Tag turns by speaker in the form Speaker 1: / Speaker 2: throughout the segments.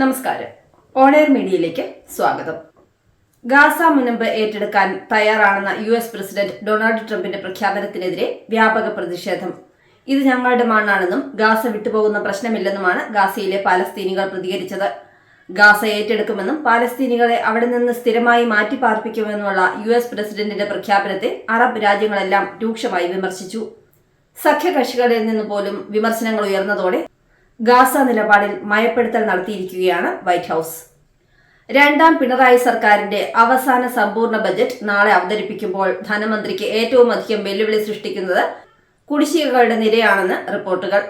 Speaker 1: നമസ്കാരം. ഓണയർ മീഡിയയിലേക്ക് സ്വാഗതം. ഗാസ മുനമ്പ് ഏറ്റെടുക്കാൻ തയ്യാറാണെന്ന യു എസ് പ്രസിഡന്റ് ഡൊണാൾഡ് ട്രംപിന്റെ പ്രഖ്യാപനത്തിനെതിരെ വ്യാപക പ്രതിഷേധം. ഇത് ഞങ്ങളുടെ മണ്ണാണെന്നും ഗാസ വിട്ടുപോകുന്ന പ്രശ്നമില്ലെന്നുമാണ് ഗാസയിലെ പാലസ്തീനികൾ പ്രതികരിച്ചത്. ഗാസ ഏറ്റെടുക്കുമെന്നും പാലസ്തീനികളെ അവിടെ നിന്ന് സ്ഥിരമായി മാറ്റിപ്പാർപ്പിക്കുമെന്നുമുള്ള യു എസ് പ്രസിഡന്റിന്റെ പ്രഖ്യാപനത്തെ അറബ് രാജ്യങ്ങളെല്ലാം രൂക്ഷമായി വിമർശിച്ചു. സഖ്യകക്ഷികളിൽ നിന്ന് പോലും വിമർശനങ്ങൾ ഉയർന്നതോടെ ഗാസ നിലപാടിൽ മയപ്പെടുത്തൽ നടത്തിയിരിക്കുകയാണ് വൈറ്റ് ഹൌസ്. രണ്ടാം പിണറായി സർക്കാരിന്റെ അവസാന സമ്പൂർണ ബജറ്റ് നാളെ അവതരിപ്പിക്കുമ്പോൾ ധനമന്ത്രിക്ക് ഏറ്റവും അധികം വെല്ലുവിളി സൃഷ്ടിക്കുന്നത് കുടിശ്ശികകളുടെ നിരയാണെന്ന് റിപ്പോർട്ടുകൾ.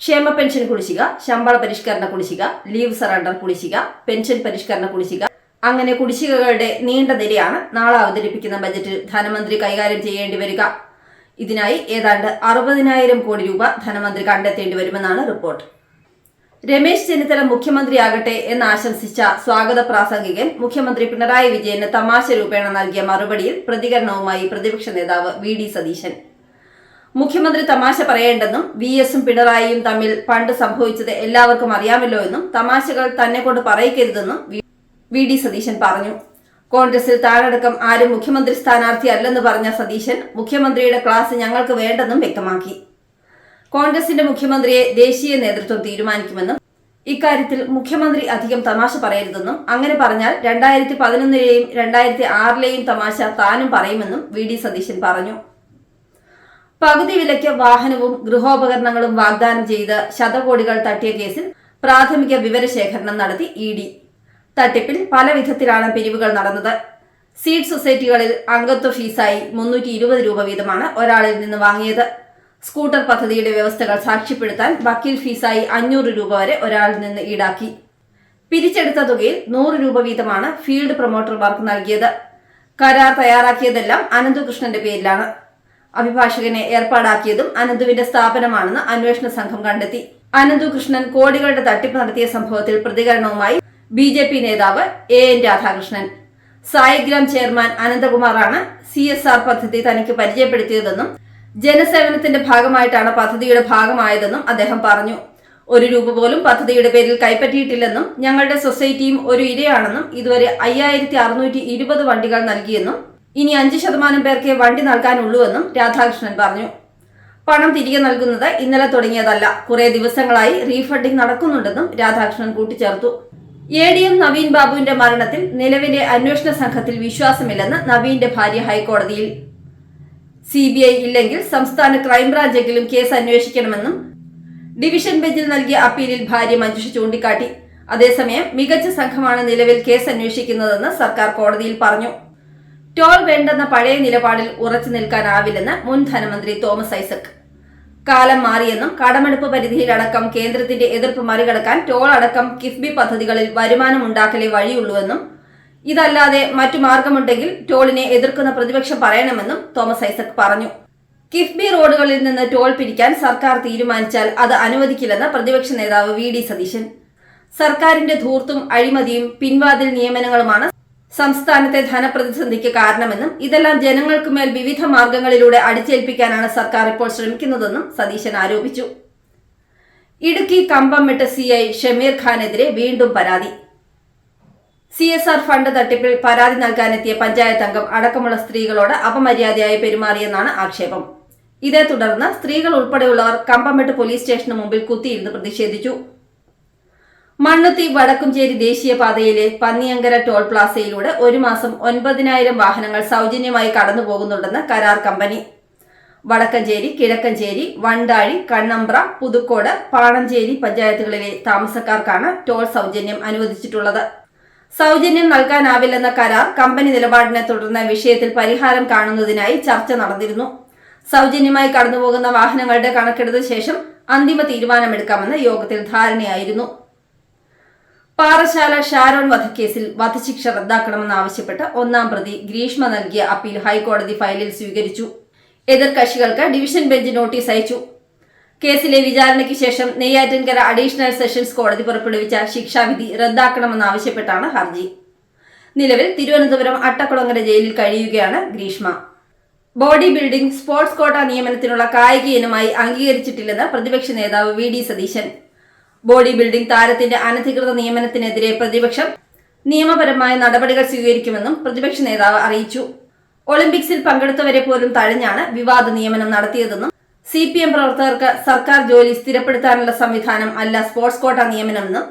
Speaker 1: ക്ഷേമ പെൻഷൻ കുടിശ്ശിക ശമ്പള പരിഷ്കരണ കുടിശ്ശിക ലീവ് സറണ്ടർ കുടിശ്ശിക പെൻഷൻ പരിഷ്കരണ കുടിശ്ശിക അങ്ങനെ കുടിശ്ശികകളുടെ നീണ്ട നിരയാണ് നാളെ അവതരിപ്പിക്കുന്ന ബജറ്റിൽ ധനമന്ത്രി കൈകാര്യം ചെയ്യേണ്ടി വരിക. ഇതിനായി ഏതാണ്ട് അറുപതിനായിരം കോടി രൂപ ധനമന്ത്രി കണ്ടെത്തേണ്ടി വരുമെന്നാണ് റിപ്പോർട്ട്. രമേശ് ചെന്നിത്തല മുഖ്യമന്ത്രിയാകട്ടെ എന്ന് ആശംസിച്ച സ്വാഗത പ്രാസംഗികൻ മുഖ്യമന്ത്രി പിണറായി വിജയന് തമാശ രൂപേണ നൽകിയ മറുപടിയിൽ പ്രതികരണവുമായി പ്രതിപക്ഷ നേതാവ് വി ഡി സതീശൻ. മുഖ്യമന്ത്രി തമാശ പറയേണ്ടെന്നും വി എസും പിണറായിയും തമ്മിൽ പണ്ട് സംഭവിച്ചത് എല്ലാവർക്കും അറിയാമല്ലോ എന്നും തമാശകൾ തന്നെ കൊണ്ട് പറയിക്കരുതെന്നും വി- ഡി സതീശൻ പറഞ്ഞു. കോൺഗ്രസിൽ താഴടക്കം ആരും മുഖ്യമന്ത്രി സ്ഥാനാർത്ഥി അല്ലെന്ന് പറഞ്ഞ സതീശൻ മുഖ്യമന്ത്രിയുടെ ക്ലാസ് ഞങ്ങൾക്ക് വേണ്ടെന്നും വ്യക്തമാക്കി. കോൺഗ്രസിന്റെ മുഖ്യമന്ത്രിയെ ദേശീയ നേതൃത്വം തീരുമാനിക്കുമെന്നും ഇക്കാര്യത്തിൽ മുഖ്യമന്ത്രി അധികം തമാശ പറയരുതെന്നും അങ്ങനെ പറഞ്ഞാൽ രണ്ടായിരത്തി പതിനൊന്നിലെയും രണ്ടായിരത്തി ആറിലെയും തമാശ താനും പറയുമെന്നും വി ഡി സതീശൻ പറഞ്ഞു. പകുതി വിലയ്ക്ക് വാഹനവും ഗൃഹോപകരണങ്ങളും വാഗ്ദാനം ചെയ്ത് ശതകോടികൾ തട്ടിയ കേസിൽ പ്രാഥമിക വിവരശേഖരണം നടത്തി ഇ ഡി. തട്ടിപ്പിൽ പല വിധത്തിലാണ് പിരിവുകൾ നടന്നത്. സീഡ് സൊസൈറ്റികളിൽ അംഗത്വ ഫീസായി മുന്നൂറ്റി രൂപ വീതമാണ് ഒരാളിൽ നിന്ന് വാങ്ങിയത്. സ്കൂട്ടർ പദ്ധതിയുടെ വ്യവസ്ഥകൾ സാക്ഷ്യപ്പെടുത്താൻ വക്കീൽ ഫീസായി അഞ്ഞൂറ് രൂപ വരെ ഒരാളിൽ നിന്ന് ഈടാക്കി. പിരിച്ചെടുത്ത തുകയിൽ നൂറ് രൂപ വീതമാണ് ഫീൽഡ് പ്രൊമോട്ടർമാർക്ക് നൽകിയത്. കരാർ തയ്യാറാക്കിയതെല്ലാം അനന്തുകൃഷ്ണന്റെ പേരിലാണ്. അഭിഭാഷകനെ ഏർപ്പാടാക്കിയതും അനന്തുവിന്റെ സ്ഥാപനമാണെന്ന് അന്വേഷണ സംഘം കണ്ടെത്തി. അനന്തുകൃഷ്ണൻ കോടികളുടെ തട്ടിപ്പ് നടത്തിയ സംഭവത്തിൽ പ്രതികരണവുമായി ബി ജെ പി നേതാവ് A N Radhakrishnan. Saigram chairman അനന്തകുമാറാണ് C S R പദ്ധതി തനിക്ക് പരിചയപ്പെടുത്തിയതെന്നും ജനസേവനത്തിന്റെ ഭാഗമായിട്ടാണ് പദ്ധതിയുടെ ഭാഗമായതെന്നും അദ്ദേഹം പറഞ്ഞു. ഒരു രൂപ പോലും പദ്ധതിയുടെ പേരിൽ കൈപ്പറ്റിയിട്ടില്ലെന്നും ഞങ്ങളുടെ സൊസൈറ്റിയും ഒരു ഇരയാണെന്നും ഇതുവരെ അയ്യായിരത്തി അറുന്നൂറ്റി ഇരുപത് വണ്ടികൾ നൽകിയെന്നും ഇനി അഞ്ച് ശതമാനം പേർക്കേ വണ്ടി നൽകാനുള്ളൂവെന്നും രാധാകൃഷ്ണൻ പറഞ്ഞു. പണം തിരികെ നൽകുന്നത് ഇന്നലെ തുടങ്ങിയതല്ല. കുറെ ദിവസങ്ങളായി റീഫണ്ടിംഗ് നടക്കുന്നുണ്ടെന്നും രാധാകൃഷ്ണൻ കൂട്ടിച്ചേർത്തു. എ ഡി എം നവീൻ ബാബുവിന്റെ മരണത്തിൽ നിലവിലെ അന്വേഷണ സംഘത്തിൽ വിശ്വാസമില്ലെന്ന് നവീന്റെ ഭാര്യ ഹൈക്കോടതിയിൽ. സി ബി ഐ ഇല്ലെങ്കിൽ സംസ്ഥാന ക്രൈംബ്രാഞ്ചെങ്കിലും കേസ് അന്വേഷിക്കണമെന്നും ഡിവിഷൻ ബെഞ്ചിൽ നൽകിയ അപ്പീലിൽ ഭാര്യ മഞ്ജുഷ ചൂണ്ടിക്കാട്ടി. അതേസമയം മികച്ച സംഘമാണ് നിലവിൽ കേസ് അന്വേഷിക്കുന്നതെന്ന് സർക്കാർ കോടതിയിൽ പറഞ്ഞു. ടോൾ വേണ്ടെന്ന പഴയ നിലപാടിൽ ഉറച്ചു നിൽക്കാനാവില്ലെന്ന് മുൻ ധനമന്ത്രി തോമസ് ഐസക്. കാലം മാറിയെന്നും കടമെടുപ്പ് പരിധിയിലടക്കം കേന്ദ്രത്തിന്റെ എതിർപ്പ് മറികടക്കാൻ ടോൾ അടക്കം കിഫ്ബി പദ്ധതികളിൽ വരുമാനമുണ്ടാക്കലേ വഴിയുള്ളൂവെന്നും ഇതല്ലാതെ മറ്റു മാർഗമുണ്ടെങ്കിൽ ടോളിനെ എതിർക്കുന്ന പ്രതിപക്ഷം പറയണമെന്നും തോമസ് ഐസക് പറഞ്ഞു. കിഫ്ബി റോഡുകളിൽ നിന്ന് ടോൾ പിരിക്കാൻ സർക്കാർ തീരുമാനിച്ചാൽ അത് അനുവദിക്കില്ലെന്ന് പ്രതിപക്ഷ നേതാവ് വി ഡി സതീശൻ. സർക്കാരിന്റെ ധൂർത്തും അഴിമതിയും പിൻവാതിൽ നിയമനങ്ങളുമാണ് സംസ്ഥാനത്തെ ധനപ്രതിസന്ധിക്ക് കാരണമെന്നും ഇതെല്ലാം ജനങ്ങൾക്ക് മേൽ വിവിധ മാർഗങ്ങളിലൂടെ അടിച്ചേൽപ്പിക്കാനാണ് സർക്കാർ ഇപ്പോൾ ശ്രമിക്കുന്നതെന്നും സതീശൻ ആരോപിച്ചു. ഇടുക്കി കമ്പംമെട്ട് വിട്ട സിഐ ഷമീർ ഖാനെതിരെ വീണ്ടും പരാതി. സി എസ് ആർ ഫണ്ട് തട്ടിപ്പിൽ പരാതി നൽകാനെത്തിയ പഞ്ചായത്ത് അംഗം അടക്കമുള്ള സ്ത്രീകളോട് അപമര്യാദയായി പെരുമാറിയെന്നാണ് ആക്ഷേപം. ഇതേ തുടർന്ന് സ്ത്രീകൾ ഉൾപ്പെടെയുള്ളവർ കമ്പമെട്ട് പോലീസ് സ്റ്റേഷന് മുമ്പിൽ കുത്തിയിരുന്ന് പ്രതിഷേധിച്ചു. മണ്ണുത്തി വടക്കുംചേരി ദേശീയപാതയിലെ പന്നിയങ്കര ടോൾ പ്ലാസയിലൂടെ ഒരു മാസം ഒൻപതിനായിരം വാഹനങ്ങൾ സൗജന്യമായി കടന്നു പോകുന്നുണ്ടെന്ന് കരാർ കമ്പനി. വടക്കഞ്ചേരി കിഴക്കഞ്ചേരി വണ്ടാഴി കണ്ണമ്പ്ര പുതുക്കോട് പാണഞ്ചേരി പഞ്ചായത്തുകളിലെ താമസക്കാർക്കാണ് ടോൾ സൗജന്യം അനുവദിച്ചിട്ടുള്ളത്. സൗജന്യം നൽകാനാവില്ലെന്ന കരാർ കമ്പനി നിലപാടിനെ തുടർന്ന് വിഷയത്തിൽ പരിഹാരം കാണുന്നതിനായി ചർച്ച നടന്നിരുന്നു. സൗജന്യമായി കടന്നുപോകുന്ന വാഹനങ്ങളുടെ കണക്കെടുത്ത ശേഷം അന്തിമ തീരുമാനമെടുക്കാമെന്ന് യോഗത്തിൽ ധാരണയായിരുന്നു. പാറശാല ഷാരോൺ വധക്കേസിൽ വധശിക്ഷ റദ്ദാക്കണമെന്നാവശ്യപ്പെട്ട് ഒന്നാം പ്രതി ഗ്രീഷ്മ നൽകിയ അപ്പീൽ ഹൈക്കോടതി ഫയലിൽ സ്വീകരിച്ചു. എതിർകക്ഷികൾക്ക് ഡിവിഷൻ ബെഞ്ച് നോട്ടീസ് അയച്ചു. കേസിലെ വിചാരണയ്ക്ക് ശേഷം നെയ്യാറ്റിൻകര അഡീഷണൽ സെഷൻസ് കോടതി പുറപ്പെടുവിച്ച ശിക്ഷാവിധി റദ്ദാക്കണമെന്നാവശ്യപ്പെട്ടാണ് ഹർജി. നിലവിൽ തിരുവനന്തപുരം അട്ടക്കുളങ്ങര ജയിലിൽ കഴിയുകയാണ് Greeshma. Body building sports quota നിയമനത്തിനുള്ള കായിക ഇനമായി അംഗീകരിച്ചിട്ടില്ലെന്ന് പ്രതിപക്ഷ നേതാവ് V D Satheesan. Body building താരത്തിന്റെ അനധികൃത നിയമനത്തിനെതിരെ പ്രതിപക്ഷം നിയമപരമായ നടപടികൾ സ്വീകരിക്കുമെന്നും പ്രതിപക്ഷ നേതാവ് അറിയിച്ചു. ഒളിമ്പിക്സിൽ പങ്കെടുത്തവരെ പോലും തഴഞ്ഞാണ് വിവാദ നിയമനം നടത്തിയതെന്നും സി പി എം പ്രവർത്തകർക്ക് സർക്കാർ ജോലി സ്ഥിരപ്പെടുത്താനുള്ള സംവിധാനം അല്ല സ്പോർട്സ് കോട്ട നിയമനമെന്നും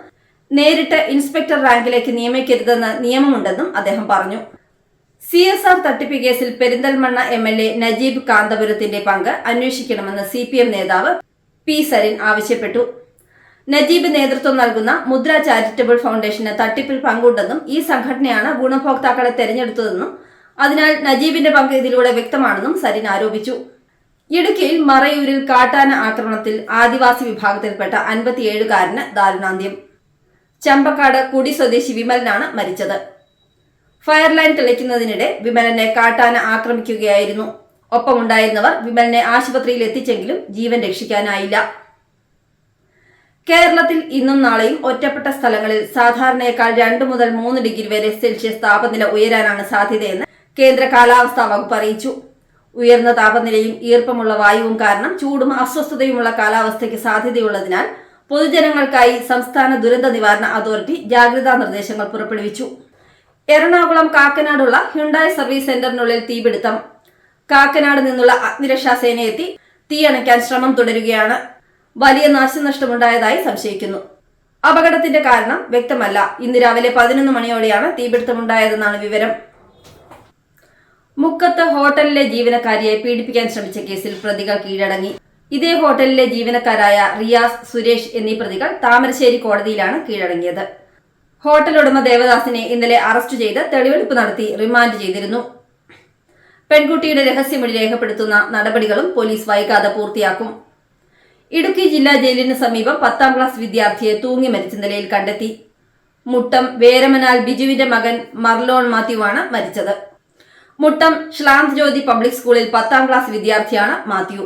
Speaker 1: നേരിട്ട് ഇൻസ്പെക്ടർ റാങ്കിലേക്ക് നിയമിക്കരുതെന്ന് നിയമമുണ്ടെന്നും അദ്ദേഹം പറഞ്ഞു. സി എസ് ആർ തട്ടിപ്പ് കേസിൽ Perinthalmanna M L A Najeeb കാന്തപുരത്തിന്റെ പങ്ക് അന്വേഷിക്കണമെന്ന് സി പി എം നേതാവ് പി സരിൻ ആവശ്യപ്പെട്ടു. നജീബ് നേതൃത്വം നൽകുന്ന മുദ്ര ചാരിറ്റബിൾ ഫൗണ്ടേഷന് തട്ടിപ്പിൽ പങ്കുണ്ടെന്നും ഈ സംഘടനയാണ് ഗുണഭോക്താക്കളെ തെരഞ്ഞെടുത്തതെന്നും അതിനാൽ നജീബിന്റെ പങ്ക് ഇതിലൂടെ വ്യക്തമാണെന്നും സരിൻ ആരോപിച്ചു. ഇടുക്കിയിൽ മറയൂരിൽ കാട്ടാന ആക്രമണത്തിൽ ആദിവാസി വിഭാഗത്തിൽപ്പെട്ട അൻപത്തിയേഴുകാരന് ദാരുണാന്ത്യം. ചമ്പക്കാട് കുടി സ്വദേശി വിമലനാണ് മരിച്ചത്. ഫയർലൈൻ തെളിക്കുന്നതിനിടെ വിമലനെ കാട്ടാന ആക്രമിക്കുകയായിരുന്നു. ഒപ്പമുണ്ടായിരുന്നവർ വിമലനെ ആശുപത്രിയിൽ എത്തിച്ചെങ്കിലും ജീവൻ രക്ഷിക്കാനായില്ല. കേരളത്തിൽ ഇന്നും നാളെയും ഒറ്റപ്പെട്ട സ്ഥലങ്ങളിൽ സാധാരണയേക്കാൾ രണ്ട് മുതൽ മൂന്ന് ഡിഗ്രി വരെ സെൽഷ്യസ് താപനില ഉയരാനാണ് സാധ്യതയെന്ന് കേന്ദ്ര കാലാവസ്ഥാ വകുപ്പ് അറിയിച്ചു. ഉയർന്ന താപനിലയും ഈർപ്പമുള്ള വായുവും കാരണം ചൂടും അസ്വസ്ഥതയുമുള്ള കാലാവസ്ഥയ്ക്ക് സാധ്യതയുള്ളതിനാൽ പൊതുജനങ്ങൾക്കായി സംസ്ഥാന ദുരന്ത നിവാരണ അതോറിറ്റി ജാഗ്രതാ നിർദ്ദേശങ്ങൾ പുറപ്പെടുവിച്ചു. എറണാകുളം കാക്കനാടുള്ള ഹ്യുണ്ടായ് സർവീസ് സെന്ററിനുള്ളിൽ തീപിടുത്തം. കാക്കനാട് നിന്നുള്ള അഗ്നിരക്ഷാ സേനയെത്തി തീയണയ്ക്കാൻ ശ്രമം തുടരുകയാണ്. വലിയ നാശനഷ്ടമുണ്ടായതായി സംശയിക്കുന്നു. അപകടത്തിന്റെ കാരണം വ്യക്തമല്ല. ഇന്ന് രാവിലെ പതിനൊന്ന് മണിയോടെയാണ് തീപിടുത്തമുണ്ടായതെന്നാണ് വിവരം. മുക്കത്ത് ഹോട്ടലിലെ ജീവനക്കാരിയെ പീഡിപ്പിക്കാൻ ശ്രമിച്ച കേസിൽ പ്രതികൾ കീഴടങ്ങി. ഇതേ ഹോട്ടലിലെ ജീവനക്കാരായ റിയാസ് സുരേഷ് എന്നീ പ്രതികൾ താമരശ്ശേരി കോടതിയിലാണ് കീഴടങ്ങിയത്. ഹോട്ടൽ ഉടമ ദേവദാസിനെ ഇന്നലെ അറസ്റ്റ് ചെയ്ത് തെളിവെടുപ്പ് നടത്തി റിമാൻഡ് ചെയ്തിരുന്നു. പെൺകുട്ടിയുടെ രഹസ്യമൊഴി രേഖപ്പെടുത്തുന്ന നടപടികളും പോലീസ് വൈകാതെ പൂർത്തിയാക്കും. ഇടുക്കി ജില്ലാ ജയിലിന് സമീപം പത്താം ക്ലാസ് വിദ്യാർത്ഥിയെ തൂങ്ങി മരിച്ച നിലയിൽ കണ്ടെത്തി. മുട്ടം വേരമനാൽ ബിജുവിന്റെ മകൻ മർലോൺ മാത്യുവാണ് മരിച്ചത്. മുട്ടം ശ്ലാന്ത് ജ്യോതി പബ്ലിക് സ്കൂളിൽ പത്താം ക്ലാസ് വിദ്യാർത്ഥിയാണ് മാത്യു.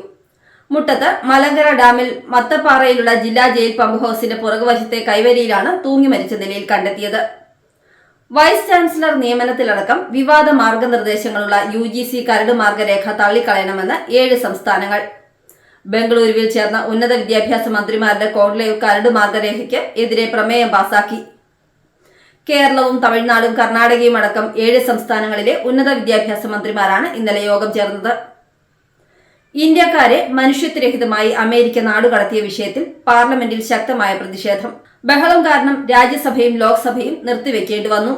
Speaker 1: മുട്ടത്ത് മലങ്കര ഡാമിൽ മത്തപ്പാറയിലുള്ള ജില്ലാ ജയിൽ പമ്പ് ഹൌസിന്റെ പുറകുവശത്തെ കൈവരിയിലാണ് തൂങ്ങി മരിച്ച നിലയിൽ കണ്ടെത്തിയത്. വൈസ് ചാൻസലർ നിയമനത്തിലടക്കം വിവാദ മാർഗനിർദ്ദേശങ്ങളുള്ള യു ജി സി കരട് മാർഗരേഖ തള്ളിക്കളയണമെന്ന് ഏഴ് സംസ്ഥാനങ്ങൾ. ബംഗളൂരുവിൽ ചേർന്ന ഉന്നത വിദ്യാഭ്യാസ മന്ത്രിമാരുടെ കോൺക്ലേവ് കരട് മാർഗരേഖയ്ക്ക് എതിരെ പ്രമേയം പാസാക്കി. കേരളവും തമിഴ്നാടും കർണാടകയും അടക്കം ഏഴ് സംസ്ഥാനങ്ങളിലെ ഉന്നത വിദ്യാഭ്യാസ മന്ത്രിമാരാണ് ഇന്നലെ യോഗം ചേർന്നത്. ഇന്ത്യക്കാരെ മനുഷ്യത്വരഹിതമായി അമേരിക്ക നാടുകടത്തിയ വിഷയത്തിൽ പാർലമെന്റിൽ ശക്തമായ പ്രതിഷേധം. ബഹളം കാരണം രാജ്യസഭയും ലോക്സഭയും നിർത്തിവെക്കേണ്ടി വന്നു.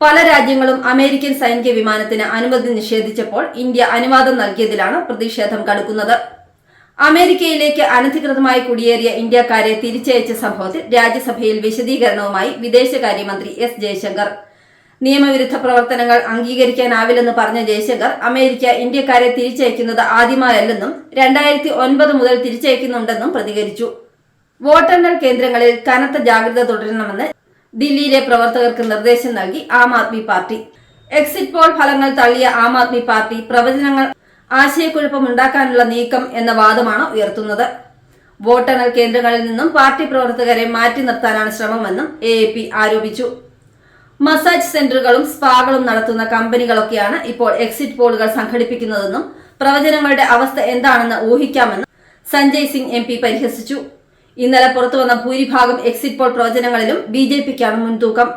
Speaker 1: പല രാജ്യങ്ങളും അമേരിക്കൻ സൈനിക വിമാനത്തിന് അനുമതി നിഷേധിച്ചപ്പോൾ ഇന്ത്യ അനുവാദം നൽകിയതിലാണ് പ്രതിഷേധം കടുക്കുന്നത്. അമേരിക്കയിലേക്ക് അനധികൃതമായി കുടിയേറിയ ഇന്ത്യക്കാരെ തിരിച്ചയച്ച സംഭവത്തിൽ രാജ്യസഭയിൽ വിശദീകരണവുമായി വിദേശകാര്യമന്ത്രി എസ് ജയശങ്കർ. നിയമവിരുദ്ധ പ്രവർത്തനങ്ങൾ അംഗീകരിക്കാനാവില്ലെന്ന് പറഞ്ഞ ജയശങ്കർ അമേരിക്ക ഇന്ത്യക്കാരെ തിരിച്ചയക്കുന്നത് ആദ്യമായല്ലെന്നും രണ്ടായിരത്തി ഒൻപത് മുതൽ തിരിച്ചയക്കുന്നുണ്ടെന്നും പ്രതികരിച്ചു. വോട്ടെണ്ണൽ കേന്ദ്രങ്ങളിൽ കനത്ത ജാഗ്രത തുടരണമെന്ന് ദില്ലിയിലെ പ്രവർത്തകർക്ക് നിർദ്ദേശം നൽകി Aam Aadmi Party. Exit poll ഫലങ്ങൾ തള്ളിയ ആം ആദ്മി പാർട്ടി പ്രവചനങ്ങൾ ആശയക്കുഴപ്പമുണ്ടാക്കാനുള്ള നീക്കം എന്ന വാദമാണ് ഉയർത്തുന്നത്. വോട്ടെണ്ണൽ കേന്ദ്രങ്ങളിൽ നിന്നും പാർട്ടി പ്രവർത്തകരെ മാറ്റി നിർത്താനാണ് ശ്രമമെന്നും എ പി ആരോപിച്ചു. മസാജ് സെന്ററുകളും സ്പാകളും നടത്തുന്ന കമ്പനികളൊക്കെയാണ് ഇപ്പോൾ എക്സിറ്റ് പോളുകൾ സംഘടിപ്പിക്കുന്നതെന്നും പ്രവചനങ്ങളുടെ അവസ്ഥ എന്താണെന്ന് ഊഹിക്കാമെന്നും സഞ്ജയ് സിംഗ് എം പി പരിഹസിച്ചു. ഇന്നലെ പുറത്തുവന്ന ഭൂരിഭാഗം എക്സിറ്റ് പോൾ പ്രവചനങ്ങളിലും ബി ജെ പിക്കാണ് മുൻതൂക്കം.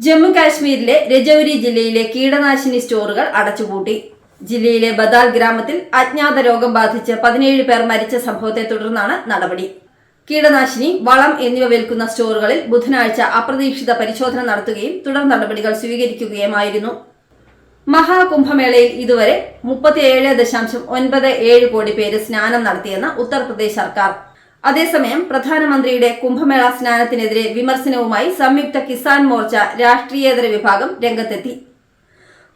Speaker 1: ജമ്മു കാശ്മീരിലെ രജൌരി ജില്ലയിലെ കീടനാശിനി സ്റ്റോറുകൾ അടച്ചുപൂട്ടി. ജില്ലയിലെ ബദാൽ ഗ്രാമത്തിൽ അജ്ഞാത രോഗം ബാധിച്ച് പതിനേഴ് പേർ മരിച്ച സംഭവത്തെ തുടർന്നാണ് നടപടി. കീടനാശിനി വളം എന്നിവ വിൽക്കുന്ന സ്റ്റോറുകളിൽ ബുധനാഴ്ച അപ്രതീക്ഷിത പരിശോധന നടത്തുകയും തുടർ നടപടികൾ സ്വീകരിക്കുകയുമായിരുന്നു. മഹാകുംഭമേളയിൽ ഇതുവരെ മുപ്പത്തിയേഴ് ദശാംശം ഒൻപത് ഏഴ് കോടി പേര് സ്നാനം നടത്തിയെന്ന് ഉത്തർപ്രദേശ് സർക്കാർ. അതേസമയം പ്രധാനമന്ത്രിയുടെ കുംഭമേള സ്നാനത്തിനെതിരെ വിമർശനവുമായി സംയുക്ത കിസാൻ മോർച്ച രാഷ്ട്രീയേതര വിഭാഗം രംഗത്തെത്തി.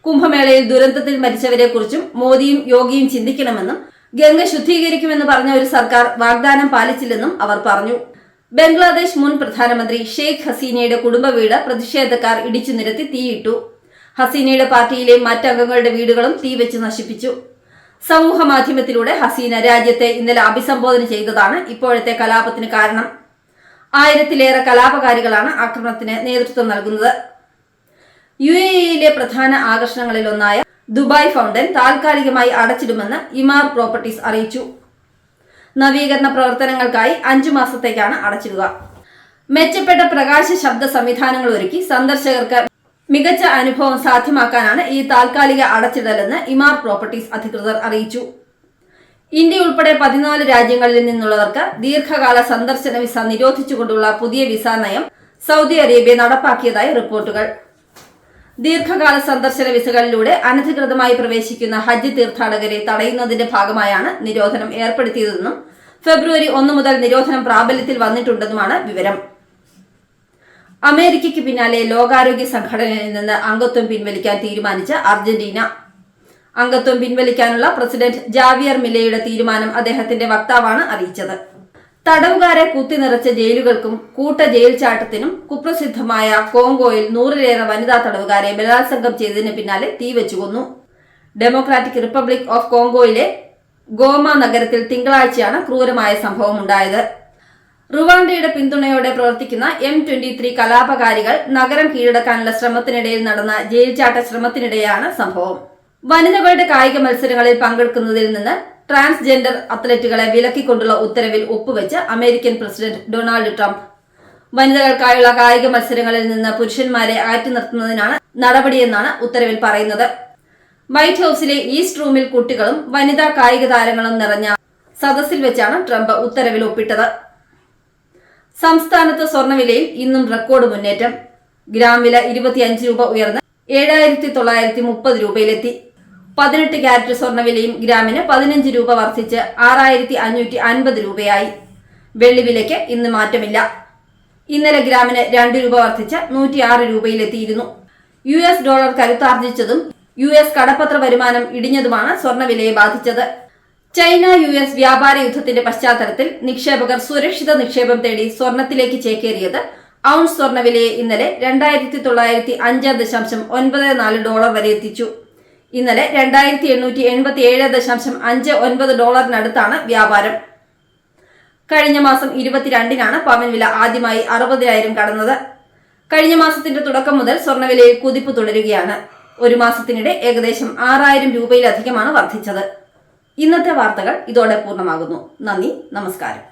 Speaker 1: കുംഭമേളയിൽ ദുരന്തത്തിൽ മരിച്ചവരെക്കുറിച്ചും മോദിയും യോഗിയും ചിന്തിക്കണമെന്നും ഗംഗ ശുദ്ധീകരിക്കുമെന്ന് പറഞ്ഞ ഒരു സർക്കാർ വാഗ്ദാനം പാലിച്ചില്ലെന്നും അവർ പറഞ്ഞു. ബംഗ്ലാദേശ് മുൻ പ്രധാനമന്ത്രി ഷെയ്ഖ് ഹസീനയുടെ കുടുംബ വീട് പ്രതിഷേധക്കാർ ഇടിച്ചു നിരത്തി തീയിട്ടു. ഹസീനയുടെ പാർട്ടിയിലെ മറ്റംഗങ്ങളുടെ വീടുകളും തീവെച്ച് നശിപ്പിച്ചു. സമൂഹ മാധ്യമത്തിലൂടെ ഹസീന രാജ്യത്തെ ഇന്നലെ അഭിസംബോധന ചെയ്തതാണ് ഇപ്പോഴത്തെ കലാപത്തിന് കാരണം. ആയിരത്തിലേറെ കലാപകാരികളാണ് ആക്രമണത്തിന് നേതൃത്വം നൽകുന്നത്. യു എ ഇയിലെ പ്രധാന ആകർഷണങ്ങളിലൊന്നായ ദുബായ് ഫൗണ്ടൻ താൽക്കാലികമായി അടച്ചിടുമെന്ന് ഇമാർ പ്രോപ്പർട്ടീസ് അറിയിച്ചു. നവീകരണ പ്രവർത്തനങ്ങൾക്കായി അഞ്ചു മാസത്തേക്കാണ് അടച്ചിടുക. മെച്ചപ്പെട്ട പ്രകാശ ശബ്ദ സംവിധാനങ്ങൾ ഒരുക്കി സന്ദർശകർക്ക് മികച്ച അനുഭവം സാധ്യമാക്കാനാണ് ഈ താൽക്കാലിക അടച്ചിടലെന്ന് ഇമാർ പ്രോപ്പർട്ടീസ് അധികൃതർ അറിയിച്ചു. ഇന്ത്യ ഉൾപ്പെടെ പതിനാല് രാജ്യങ്ങളിൽ നിന്നുള്ളവർക്ക് ദീർഘകാല സന്ദർശന വിസ നിരോധിച്ചുകൊണ്ടുള്ള പുതിയ വിസ നയം സൗദി അറേബ്യ നടപ്പാക്കിയതായി റിപ്പോർട്ടുകൾ. ദീർഘകാല സന്ദർശന വിസകളിലൂടെ അനധികൃതമായി പ്രവേശിക്കുന്ന ഹജ്ജ് തീർത്ഥാടകരെ തടയുന്നതിന്റെ ഭാഗമായാണ് നിരോധനം ഏർപ്പെടുത്തിയതെന്നും ഫെബ്രുവരി ഒന്ന് മുതൽ നിരോധനം പ്രാബല്യത്തിൽ വന്നിട്ടുണ്ടെന്നുമാണ് വിവരം. അമേരിക്കയ്ക്ക് പിന്നാലെ ലോകാരോഗ്യ സംഘടനയിൽ നിന്ന് അംഗത്വം പിൻവലിക്കാൻ തീരുമാനിച്ച അർജന്റീന. അംഗത്വം പിൻവലിക്കാനുള്ള പ്രസിഡന്റ് ജാവിയർ മില്ലയുടെ തീരുമാനം അദ്ദേഹത്തിന്റെ വക്താവാണ് അറിയിച്ചത്. തടവുകാരെ കുത്തിനിറച്ച ജയിലുകൾക്കും കൂട്ട ജയിൽ ചാട്ടത്തിനും കുപ്രസിദ്ധമായ കോങ്കോയിൽ നൂറിലേറെ വനിതാ തടവുകാരെ ബലാത്സംഗം ചെയ്തതിന് പിന്നാലെ തീവച്ചു കൊന്നു. ഡെമോക്രാറ്റിക് റിപ്പബ്ലിക് ഓഫ് കോങ്കോയിലെ ഗോമ നഗരത്തിൽ തിങ്കളാഴ്ചയാണ് ക്രൂരമായ സംഭവം ഉണ്ടായത്. റുവാണ്ടയുടെ പിന്തുണയോടെ പ്രവർത്തിക്കുന്ന എം ട്വന്റി ത്രീ കലാപകാരികൾ നഗരം കീഴടക്കാനുള്ള ശ്രമത്തിനിടയിൽ നടന്ന ജയിൽചാട്ട ശ്രമത്തിനിടെയാണ് സംഭവം. വനിതകളുടെ കായിക മത്സരങ്ങളിൽ പങ്കെടുക്കുന്നതിൽ നിന്ന് ട്രാൻസ്ജെൻഡർ അത്ലറ്റുകളെ വിലക്കിക്കൊണ്ടുള്ള ഉത്തരവിൽ ഒപ്പുവെച്ച് അമേരിക്കൻ പ്രസിഡന്റ് ഡൊണാൾഡ് ട്രംപ്. വനിതകൾക്കായുള്ള കായിക മത്സരങ്ങളിൽ നിന്ന് പുരുഷന്മാരെ അകറ്റി നിർത്തുന്നതിനാണ് നടപടിയെന്നാണ് ഉത്തരവിൽ പറയുന്നത്. വൈറ്റ് ഹൌസിലെ ഈസ്റ്റ് റൂമിൽ കുട്ടികളും വനിതാ കായിക താരങ്ങളും നിറഞ്ഞ സദസ്സിൽ വെച്ചാണ് ട്രംപ് ഉത്തരവിൽ ഒപ്പിട്ടത്. സംസ്ഥാനത്ത് സ്വർണവിലയിൽ ഇന്നും റെക്കോർഡ് മുന്നേറ്റം. ഗ്രാം വില ഇരുപത്തിയഞ്ച് രൂപ ഉയർന്ന് ഏഴായിരത്തി തൊള്ളായിരത്തി മുപ്പത് രൂപയിലെത്തി. പതിനെട്ട് ക്യാരറ്റ് സ്വർണവിലയും ഗ്രാമിന് പതിനഞ്ച് രൂപ വർദ്ധിച്ച് ആറായിരത്തി അഞ്ഞൂറ്റി അൻപത് രൂപയായി. വെള്ളിവിലയ്ക്ക് ഇന്ന് മാറ്റമില്ല. ഇന്നലെ ഗ്രാമിന് രണ്ട് രൂപ വർദ്ധിച്ച് നൂറ്റി ആറ് രൂപയിലെത്തിയിരുന്നു. യു എസ് ഡോളർ കരുത്താർജിച്ചതും യു എസ് കടപ്പത്ര വരുമാനം ഇടിഞ്ഞതുമാണ് സ്വർണവിലയെ ബാധിച്ചത്. ചൈന യു എസ് വ്യാപാര യുദ്ധത്തിന്റെ പശ്ചാത്തലത്തിൽ നിക്ഷേപകർ സുരക്ഷിത നിക്ഷേപം തേടി സ്വർണത്തിലേക്ക് ചേക്കേറിയത് ഔൺസ് സ്വർണവിലയെ ഇന്നലെ രണ്ടായിരത്തി തൊള്ളായിരത്തി അഞ്ച് ദശാംശം ഒൻപത് നാല് ഡോളർ വരെ എത്തിച്ചു. ഇന്നലെ രണ്ടായിരത്തി എണ്ണൂറ്റി എൺപത്തി ഏഴ് ദശാംശം അഞ്ച് ഒൻപത് ഡോളറിനടുത്താണ് വ്യാപാരം. കഴിഞ്ഞ മാസം ഇരുപത്തിരണ്ടിനാണ് പവൻ വില ആദ്യമായി അറുപതിനായിരം കടന്നത്. കഴിഞ്ഞ മാസത്തിന്റെ തുടക്കം മുതൽ സ്വർണവിലയിൽ കുതിപ്പ് തുടരുകയാണ്. ഒരു മാസത്തിനിടെ ഏകദേശം ആറായിരം രൂപയിലധികമാണ് വർദ്ധിച്ചത്. ഇന്നത്തെ വാർത്തകൾ ഇതോടെ പൂർണമാകുന്നു. നന്ദി നമസ്കാരം.